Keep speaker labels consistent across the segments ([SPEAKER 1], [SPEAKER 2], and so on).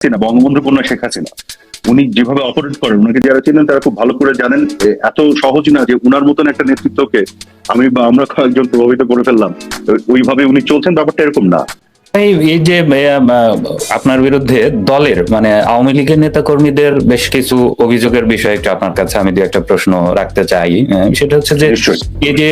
[SPEAKER 1] হাসিনা, বঙ্গবন্ধু কন্যা শেখ হাসিনা, উনি যেভাবে অপারেট করেন, উনাকে যারা চেনেন তারা খুব ভালো করে জানেন এত সহজ না যে উনার মতন একটা নেতৃত্বকে আমি বা আমরা কয়েকজন প্রভাবিত করে ফেললাম। ওইভাবে উনি চলছেন, ব্যাপারটা এরকম না।
[SPEAKER 2] এই যে আপনার বিরুদ্ধে দলের মানে আওয়ামী লীগের নেতা কর্মীদের বেশ কিছু অভিযোগের বিষয়ে একটু আপনার কাছে আমি দু একটা প্রশ্ন রাখতে চাই। সেটা হচ্ছে যে এই যে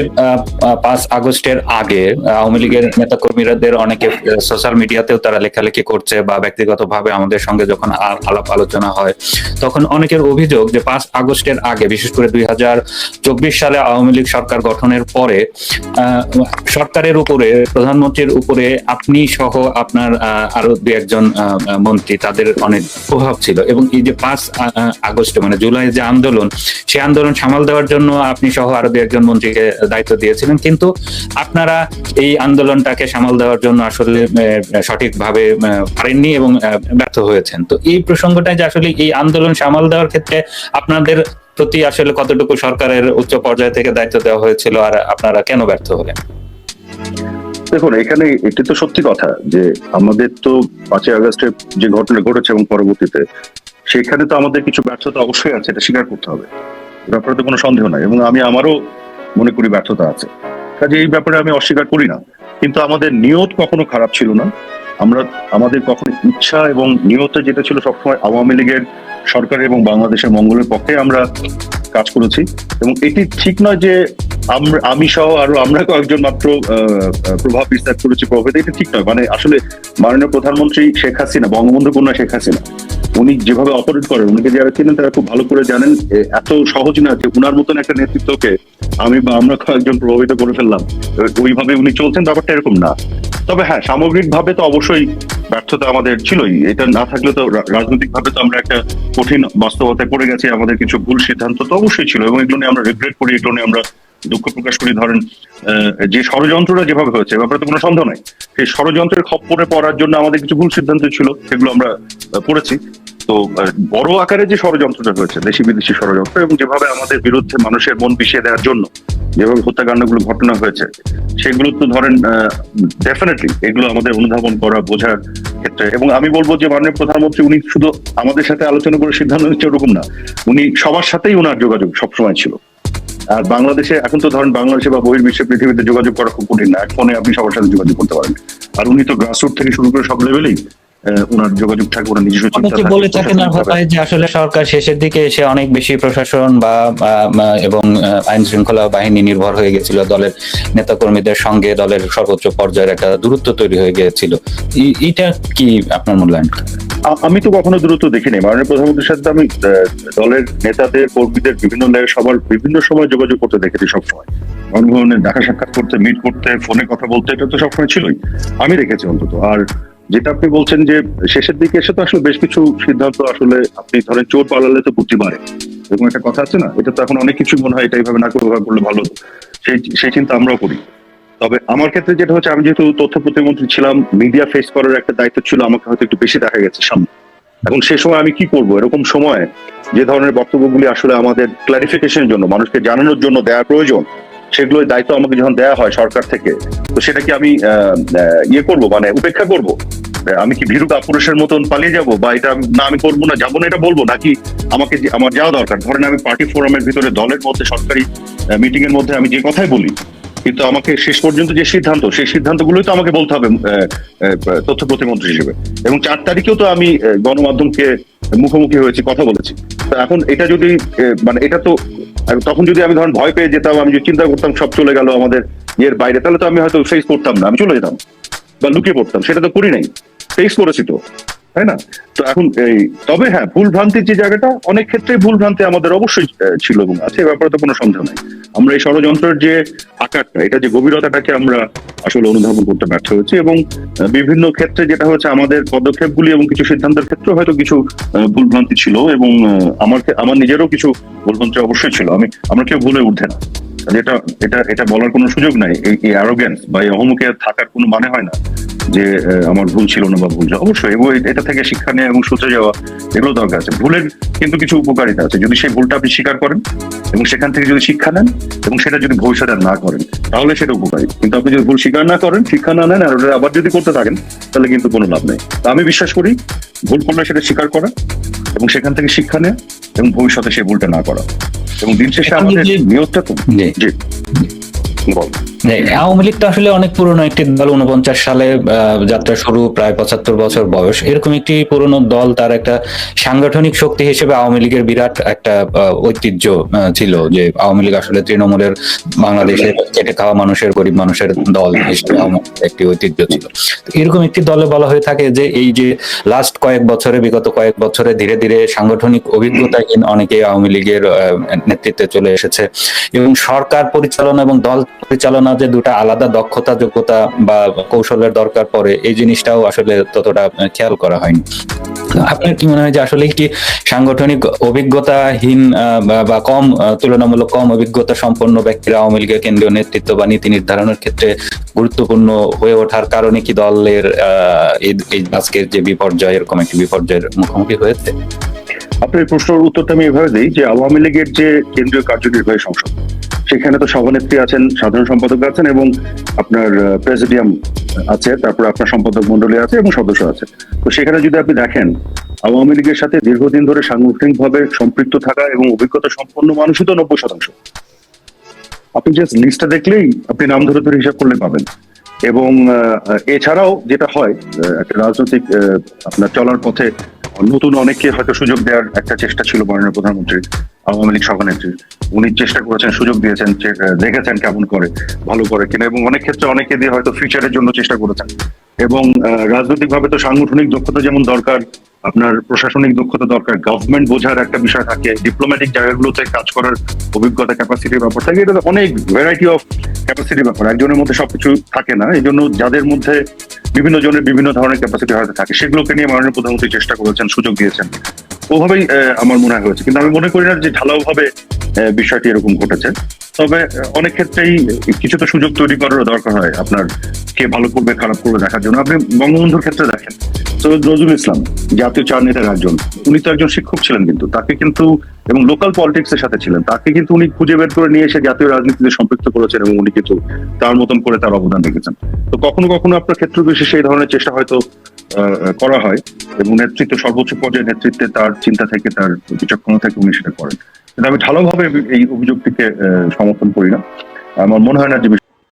[SPEAKER 2] পাঁচ আগস্টের আগে আওয়ামী লীগের নেতা কর্মীদের অনেকে সোশ্যাল মিডিয়াতেও তারা লেখালেখি করছে বা ব্যক্তিগতভাবে আমাদের সঙ্গে যখন আলাপ আলোচনা হয় তখন অনেকের অভিযোগ যে পাঁচ আগস্টের আগে বিশেষ করে দুই হাজার চব্বিশ সালে আওয়ামী লীগ সরকার গঠনের পরে আহ, সরকারের উপরে প্রধানমন্ত্রীর উপরে আপনি সহ আপনার আহ, আরও দু একজন মন্ত্রী তাদের অনেক প্রভাব ছিল। এবং এই যে পাঁচ আ- আ- মানে জুলাই যে আন্দোলন সেই আন্দোলন সামাল দেওয়ার জন্য আপনি সহ আরও দু একজন মন্ত্রীকে দায়িত্ব দিয়েছিলেন। কিন্তু আপনারা এই আন্দোলনটাকে সামাল দেওয়ার জন্য আসলে সঠিকভাবে পারেননি এবং ব্যর্থ হয়েছেন। তো এই প্রসঙ্গটা যে আসলে এই আন্দোলন সামাল দেওয়ার ক্ষেত্রে আপনাদের প্রতি আসলে কতটুকু সরকারের উচ্চ পর্যায় থেকে দায়িত্ব দেওয়া হয়েছিল আর আপনারা কেন ব্যর্থ হলেন?
[SPEAKER 1] দেখুন, এখানে এটি তো সত্যি কথা যে আমাদের তো পাঁচই আগস্টে যে ঘটনা ঘটেছে এবং পরবর্তীতে, সেখানে তো আমাদের কিছু ব্যর্থতা অবশ্যই আছে, এটা স্বীকার করতে হবে। ব্যাপারে তো কোনো সন্দেহ নাই এবং আমি আমারও মনে করি ব্যর্থতা আছে। কাজে এই ব্যাপারে আমি অস্বীকার করি না। কিন্তু আমাদের নিয়ত কখনো খারাপ ছিল না। আমরা, আমাদের কখনো ইচ্ছা এবং নিয়ত যেটা ছিল সবসময় আওয়ামী লীগের সরকার এবং বাংলাদেশের মঙ্গলের পক্ষে আমরা কাজ করেছি। এবং এটি ঠিক নয় যে আমি সহ আরও আমরা কয়েকজন মাত্র প্রভাব বিস্তার করেছি প্রভাবিত এটা ঠিক নয়। মানে আসলে মাননীয় প্রধানমন্ত্রী শেখ হাসিনা, বঙ্গবন্ধু কন্যা শেখ হাসিনা, উনি যেভাবে অপারেট করেন, উনিকে যারা চেনেন তারা খুব ভালো করে জানেন এত সহজ না যে উনার মতন একটা নেতৃত্বকে আমি বা আমরা কয়েকজন প্রভাবিত করে ফেললাম। ওইভাবে উনি চলছেন, ব্যাপারটা এরকম না। তবে হ্যাঁ সামগ্রিকভাবে তো অবশ্যই ব্যর্থতা আমাদের ছিলই। এটা না থাকলে তো রাজনৈতিক ভাবে তো আমরা একটা কঠিন বাস্তবতায় পড়ে গেছি, আমাদের কিছু ভুল সিদ্ধান্ত তো অবশ্যই ছিল এবং এগুলো নিয়ে আমরা রিগ্রেট করি, এগুলো নিয়ে আমরা দুঃখ প্রকাশ করি। ধরেন যে ষড়যন্ত্রটা যেভাবে হয়েছে ব্যাপারে তো কোনো সন্দেহ নাই। সেই ষড়যন্ত্রের খপ্পরে পড়ার জন্য আমাদের কিছু ভুল সিদ্ধান্ত ছিল, সেগুলো আমরা পড়েছি। তো বড় আকারে যে ষড়যন্ত্রটা হয়েছে, দেশি বিদেশি ষড়যন্ত্র এবং যেভাবে আমাদের বিরুদ্ধে মানুষের মন পিছিয়ে দেওয়ার জন্য, যেভাবে হত্যাকাণ্ডগুলো ঘটনা হয়েছে, সেগুলো তো ধরেন ডেফিনেটলি এগুলো আমাদের অনুধাবন করা, বোঝার ক্ষেত্রে। এবং আমি বলব যে মাননীয় প্রধানমন্ত্রী, উনি শুধু আমাদের সাথে আলোচনা করে সিদ্ধান্ত নিচ্ছে ওরকম না। উনি সবার সাথেই ওনার যোগাযোগ সবসময় ছিল। আর বাংলাদেশে, এখন তো ধরেন বাংলাদেশে বা বহির্বিশ্বে পৃথিবীতে যোগাযোগ করা খুব কঠিন না। এক ফোনে আপনি সবার সাথে যোগাযোগ করতে পারেন। আর উনি তো গ্রাসরুট থেকে শুরু করে সব লেভেলেই ওনার যোগাযোগ থাকে ওনার নিজস্ব
[SPEAKER 2] অনেকে বলে থাকেন
[SPEAKER 1] প্রশাসনিক
[SPEAKER 2] যে আসলে সরকার শেষের দিকে এসে অনেক বেশি প্রশাসন বা এবং আইন শৃঙ্খলা বাহিনী নির্ভর হয়ে গেছিল দলের নেতাকর্মীদের সঙ্গে দলের সর্বোচ্চ পর্যায়ের একটা দূরত্ব তৈরি হয়ে গিয়েছিল এই- এইটা কি আপনার মূল্যায়ন?
[SPEAKER 1] আমি তো কখনো দূরত্ব দেখিনি। মাননীয় প্রধানমন্ত্রীর সাথে আমি দলের নেতাদের কর্মীদের বিভিন্ন লেভেল সবার বিভিন্ন সময় যোগাযোগ করতে দেখেছি সবসময়। গণভবনে দেখা সাক্ষাৎ করতে মিট করতে ফোনে কথা বলতে এটা তো সবসময় ছিলই। আমি দেখেছি অন্তত। আর যেটা আপনি বলছেন যে শেষের দিকে এসে তো আসলে বেশ কিছু সিদ্ধান্ত আসলে আপনি ধরেন চোর পালালে তো বুদ্ধি বাড়ে। এরকম একটা কথা আছে না? এটা তো এখন অনেক কিছু মনে হয় এটা এইভাবে না করে করলে ভালো। সেই সেই চিন্তা আমরাও করি। তবে আমার ক্ষেত্রে যেটা হচ্ছে, আমি যেহেতু তথ্য প্রতিমন্ত্রী ছিলাম মিডিয়া ফেস করার একটা দায়িত্ব ছিল, আমাকে হয়তো একটু বেশি দেখা গেছে সামনে। এখন সে সময় আমি কি করব? এরকম সময় যে ধরনের বক্তব্যগুলি আসলে আমাদের ক্লারিফিকেশনের জন্য, মানুষকে জানানোর জন্য দেওয়া প্রয়োজন, সেগুলোর দায়িত্ব আমাকে যখন দেওয়া হয় সরকার থেকে, তো সেটা কি আমি ইয়ে করব মানে উপেক্ষা করব। আমি কি ভীরু পুরুষের মতন পালিয়ে যাব? বা এটা না, আমি করব না, যাব না, এটা বলব? নাকি আমাকে আমার যাওয়া দরকার? ধরেন আমি পার্টি ফোরামের ভিতরে, দলের মধ্যে, সরকারি মিটিং এর মধ্যে আমি যে কথাই বলি, কিন্তু আমাকে শেষ পর্যন্ত যে সিদ্ধান্ত, সেই সিদ্ধান্তগুলোই তো আমাকে বলতে হবে তথ্য প্রতিমন্ত্রী হিসেবে। এবং চার তারিখেও তো আমি গণমাধ্যমকে মুখোমুখি হয়েছি, কথা বলেছি। তো এখন এটা যদি মানে এটা তো তখন যদি আমি ধরেন ভয় পেয়ে যেতাম, আমি যদি চিন্তা করতাম সব চলে গেল আমাদের ইয়ের বাইরে, তাহলে তো আমি হয়তো ফেস করতাম না, আমি চলে যেতাম বা লুকিয়ে পড়তাম, সেটা তো করি নাই। ফেস করেছি তো, তাই না? তো এখন এই, তবে হ্যাঁ ভুল ভ্রান্তির যে জায়গাটা, অনেক ক্ষেত্রে ভুল ভ্রান্তি আমাদের অবশ্যই ছিল এবং আছে ব্যাপারে তো কোনো সন্দেহ নাই। আমরা এই ষড়যন্ত্রের যে আকারটা, এটা যে গভীরতাটাকে আমরা আসলে অনুধাবন করতে ব্যর্থ হয়েছি এবং বিভিন্ন ক্ষেত্রে যেটা হচ্ছে আমাদের পদক্ষেপগুলি এবং কিছু সিদ্ধান্তের ক্ষেত্রে হয়তো কিছু ভুল ভ্রান্তি ছিল এবং আমার আমার নিজেরও কিছু ভুল ভ্রান্তি অবশ্যই ছিল। আমি, আমরা কেউ ভুলে উঠে না। এটা এটা এটা বলার কোনো সুযোগ নাই। এই অ্যারোগেন্স বা এই অহমুখে থাকার কোনো মানে হয় না। যে আমার ভুল ছিল না বা ভুল ছিল। অবশ্যই এবং এটা থেকে শিক্ষা নেওয়া এবং শুধরে যাওয়া এগুলো দরকার আছে। ভুলের কিন্তু কিছু উপকারিতা আছে। যদি সেই ভুলটা আপনি স্বীকার করেন এবং সেখান থেকে যদি শিক্ষা নেন এবং সেটা যদি ভবিষ্যতে না করেন তাহলে সেটা উপকারী। কিন্তু আপনি যদি ভুল স্বীকার না করেন শিক্ষা না নেন আর ওটা আবার যদি করতে থাকেন তাহলে কিন্তু কোনো লাভ নেই। তো আমি বিশ্বাস করি ভুল করলে সেটা স্বীকার করা এবং সেখান থেকে শিক্ষা নেওয়া এবং ভবিষ্যতে সেই ভুলটা না করা। এবং দিন শেষে আমাদের নিয়তটা তো
[SPEAKER 2] জি।
[SPEAKER 1] বল।
[SPEAKER 2] আওয়ামী লীগ তো আসলে অনেক পুরনো একটি দল উনপঞ্চাশ সালে যাত্রা শুরু, প্রায় পঁচাত্তর বছর বয়স। এরকম একটি পুরনো দল, তার একটা সাংগঠনিক শক্তি হিসেবে আওয়ামী লীগের বিরাট একটা ঐতিহ্য ছিল যে আওয়ামী লীগ আসলে তৃণমূলের বাংলাদেশের খেটে খাওয়া মানুষের, গরিব মানুষের দল হিসেবে একটি ঐতিহ্য ছিল। এরকম একটি দলে বলা হয়ে থাকে যে, এই যে লাস্ট কয়েক বছরে, বিগত কয়েক বছরে ধীরে ধীরে সাংগঠনিক অভিজ্ঞতাহীন অনেকে আওয়ামী লীগের নেতৃত্বে চলে এসেছে। এবং সরকার পরিচালনা এবং দল পরিচালনা যে দুটা আলাদা দক্ষতা, যোগ্যতা বা কৌশলের দরকার পড়ে, এই জিনিসটাও আসলে ততটা খেয়াল করা হয়নি। আপনার কি মনে হয় যে আসলে কি সাংগঠনিক অভিজ্ঞতাহীন বা- কম তুলনামূলক কম অভিজ্ঞতা সম্পন্ন ব্যক্তিরা আওয়ামী লীগের কেন্দ্রীয় নেতৃত্ব বা নীতি নির্ধারণের ক্ষেত্রে গুরুত্বপূর্ণ হয়ে ওঠার কারণে কি দলের এই- আজকের যে বিপর্যয়, এরকম একটি বিপর্যয়ের মুখোমুখি হয়েছে?
[SPEAKER 1] আপনার প্রশ্নের উত্তরটা আমি এভাবে দিই যে আওয়ামী লীগের যে কেন্দ্রীয় কার্যনির্বাহী সংসদ সেখানে তো সভানেত্রী আছেন, সাধারণ সম্পাদক আছেন এবং আপনার প্রেসিডিয়াম আছে, তারপর আপনার সম্পাদক মন্ডলী আছে এবং সদস্য আছে। তো সেখানে যদি আপনি দেখেন, আওয়ামী লীগের সাথে দীর্ঘদিন ধরে সাংগঠনিকভাবে সম্পৃক্ত থাকা এবং অভিজ্ঞতা সম্পন্ন মানুষই তো নব্বই শতাংশ। আপনি জাস্ট লিস্টটা দেখলেই আপনি নাম ধরে ধরে হিসাব করলে পাবেন। এবং এছাড়াও যেটা হয় একটা রাজনৈতিক আপনার চলার পথে নতুন অনেককে হয়তো সুযোগ দেওয়ার একটা চেষ্টা ছিল মাননীয় প্রধানমন্ত্রীর। আওয়ামী লীগ সভানেত্রীর উনি চেষ্টা করেছেন, সুযোগ দিয়েছেন দেখেছেন কেমন করে, ভালো করে কিনা, এবং অনেক ক্ষেত্রে অনেকে দিয়ে হয়তো ফিউচারের জন্য চেষ্টা করেছেন। এবং রাজনৈতিক ভাবে তো সাংগঠনিক দক্ষতা যেমন দরকার, আপনার প্রশাসনিক দক্ষতা দরকার গভর্নমেন্ট বোঝার একটা বিষয় থাকে ডিপ্লোম্যাটিক জায়গাগুলোতে কাজ করার অভিজ্ঞতা ক্যাপাসিটির ব্যাপার থাকে, এটা অনেক ভ্যারাইটি অফ ক্যাপাসিটির ব্যাপার। একজনের মধ্যে সবকিছু থাকে না এই জন্য যাদের মধ্যে বিভিন্ন জনের বিভিন্ন ধরনের ক্যাপাসিটি হয়তো থাকে, সেগুলোকে নিয়ে মাননীয় প্রধানমন্ত্রী চেষ্টা করেছেন, সুযোগ দিয়েছেন। ওভাবেই আমার মনে হয়েছে। কিন্তু আমি মনে করি না যে ঢালাও ভাবে বিষয়টি এরকম ঘটেছে। তবে অনেক ক্ষেত্রেই কিছু তো সুযোগ তৈরি করারও দরকার হয় আপনার কে ভালো করবে, খারাপ করবে দেখার জন্য। আপনি বঙ্গবন্ধুর ক্ষেত্রে দেখেন। সৈয়দ নজরুল ইসলাম, জাতীয় চার নেতার একজন, উনি তো একজন শিক্ষক ছিলেন কিন্তু। তাকে কিন্তু, এবং লোকাল পলিটিক্স এর সাথে ছিলেন। তাকে কিন্তু উনি খুঁজে বের করে নিয়ে এসে জাতীয় রাজনীতিতে সম্পৃক্ত করেছেন এবং উনি কিন্তু তার মতন করে তার অবদান রেখেছেন। তো কখনো কখনো আপনার ক্ষেত্র বিশেষে এই ধরনের চেষ্টা হয়তো করা হয় এবং নেতৃত্ব, সর্বোচ্চ পর্যায়ে নেতৃত্বে তার চিন্তা থেকে, তার বিচক্ষণতা থেকে উনি সেটা করেন। কিন্তু আমি ভালোভাবে এই অভিযোগটিকে সমর্থন করি না। আমার মনে হয় না যে